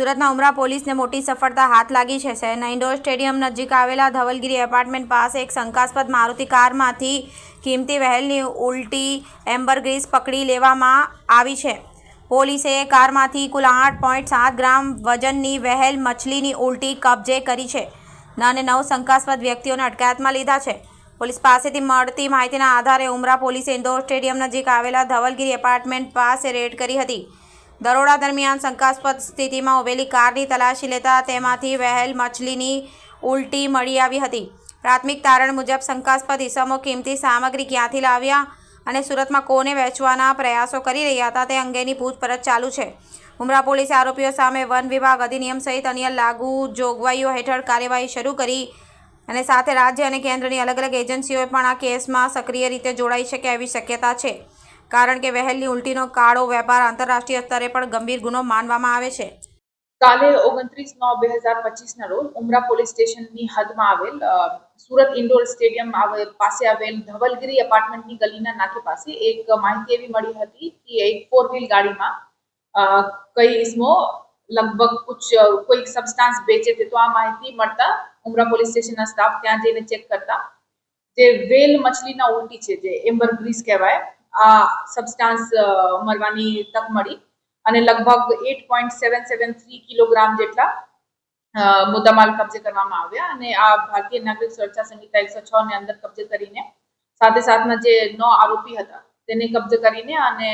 સુરતના ઉમરા પોલીસને મોટી સફળતા હાથ લાગી છે. શહેરના ઇન્ડોર સ્ટેડિયમ નજીક આવેલા ધવલગીરી એપાર્ટમેન્ટ પાસે એક શંકાસ્પદ મારુતિ કારમાંથી કિંમતી વહેલની ઉલટી એમ્બરગ્રીસ પકડી લેવામાં આવી છે. પોલીસે કારમાંથી કુલ આઠ પોઈન્ટ સાત ગ્રામ વજનની વહેલ મછલીની ઉલટી કબજે કરી છે અને નવ શંકાસ્પદ વ્યક્તિઓને અટકાયતમાં લીધા છે. પોલીસ પાસેથી મળતી માહિતીના આધારે ઉમરા પોલીસે ઇન્ડોર સ્ટેડિયમ નજીક આવેલા ધવલગીરી એપાર્ટમેન્ટ પાસે રેડ કરી હતી. દરોડા દરમિયાન શંકાસ્પદ સ્થિતિમાં ઉભેલી કારની તલાશી લેતા તેમાંથી વહેલ મછલીની ઉલટી મળી આવી હતી. પ્રાથમિક તારણ મુજબ શંકાસ્પદ ઇસમો કિંમતી સામગ્રી ક્યાંથી લાવ્યા અને સુરતમાં કોને વેચવાના પ્રયાસો કરી રહ્યા હતા તે અંગેની પૂછપરછ ચાલુ છે. ઉમરા પોલીસે આરોપીઓ સામે વન વિભાગ અધિનિયમ સહિત અન્ય લાગુ જોગવાઈઓ હેઠળ કાર્યવાહી શરૂ કરી અને સાથે રાજ્ય અને કેન્દ્રની અલગ અલગ એજન્સીઓ પણ આ કેસમાં સક્રિય રીતે જોડાઈ શકે એવી શક્યતા છે. કારણ કે વહેલની ઉલટીનો કાળો વેપાર આંતરરાષ્ટ્રીય સ્તરે પણ ગંભીર ગુનો માનવામાં આવે છે. કાલે ઓગણત્રીસ નવ બે હજાર પચીસના રોજ ઉમરા પોલીસ સ્ટેશનની હદમાં આવેલ સુરત ઇન્ડોર સ્ટેડિયમ પાસે આવેલ ધવલગીરી એપાર્ટમેન્ટની ગલીના નાકે પાસે એક માહિતી એવી મળી હતી કે એક ફોર વ્હીલ ગાડીમાં કઈ ઇસમો લગભગ કુછ કોઈ સબસ્ટાન્સ વેચે છે તો આ માહિતી મળતા ઉમરા પોલીસ સ્ટેશનના સ્ટાફ ત્યાં જઈને ચેક કરતા, જે વેલ મછલીના ઉલટી છે, જે એમ્બર ગ્રીસ કહેવાય આ સબસ્ટાન્સ મળવાની તક મળી. અને લગભગ eight point seven seven three kilogram જેટલા મુદ્દામાલ કબજે કરવામાં આવ્યા. અને આ ભારતીય નાગરિક સુરક્ષા સંહિતા એકસો છ ને અંદર કબજે કરીને, સાથે સાથના જે નો આરોપી હતા, તેને કબજે કરીને અને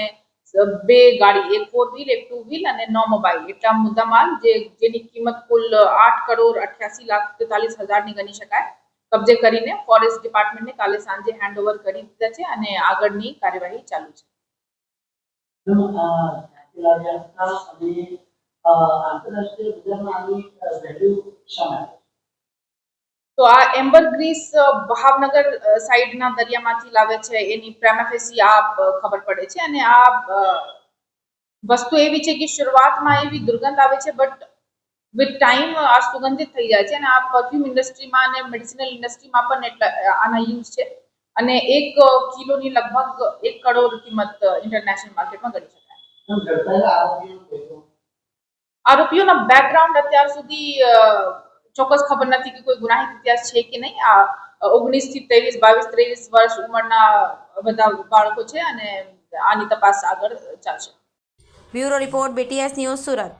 બે ગાડી, એક ફોર વ્હીલ એક ટુ વ્હીલ અને નો મોબાઈલ એટલા મુદ્દામાલ જે, જેની કિંમત કુલ આઠ કરોડ અઠ્યાસી લાખ તેતાલીસ હજારની ગણી શકાય. કબજે કરીને ફોરેસ્ટ ડિપાર્ટમેન્ટને કાલે સાંજે હેન્ડઓવર કરી દીધા છે અને આગળની કાર્યવાહી ચાલુ છે. તો આ એમ્બર ગ્રીસ ભાવનગર સાઈડના દરિયામાંથી લાવે છે એની પ્રેમાફેસી આ ખબર પડે છે અને આ વસ્તુ એવી છે કે શરૂઆતમાં એવી દુર્ગંધ આવે છે બટ વિથ ટાઈમ આ સુગંધિત થઈ જાય છે અને આ પરફ્યુમ ઇન્ડસ્ટ્રીમાં અને મેડિસિનલ ઇન્ડસ્ટ્રીમાં પણ એટલા આના યુઝ છે. અને એક કિલોની લગભગ એક કરોડ કિંમત ઇન્ટરનેશનલ માર્કેટમાં ગણી શકાય. આરોપીઓના બેકગ્રાઉન્ડ અત્યાર સુધી ચોક્કસ ખબર નથી કે કોઈ ગુનાહિત ઇતિહાસ છે કે નહીં. આ ઓગણીસથી ત્રેવીસ બાવીસ ત્રેવીસ વર્ષ ઉંમરના બધા બાળકો છે અને આની તપાસ આગળ ચાલશે. Bureau report BTS news Surat.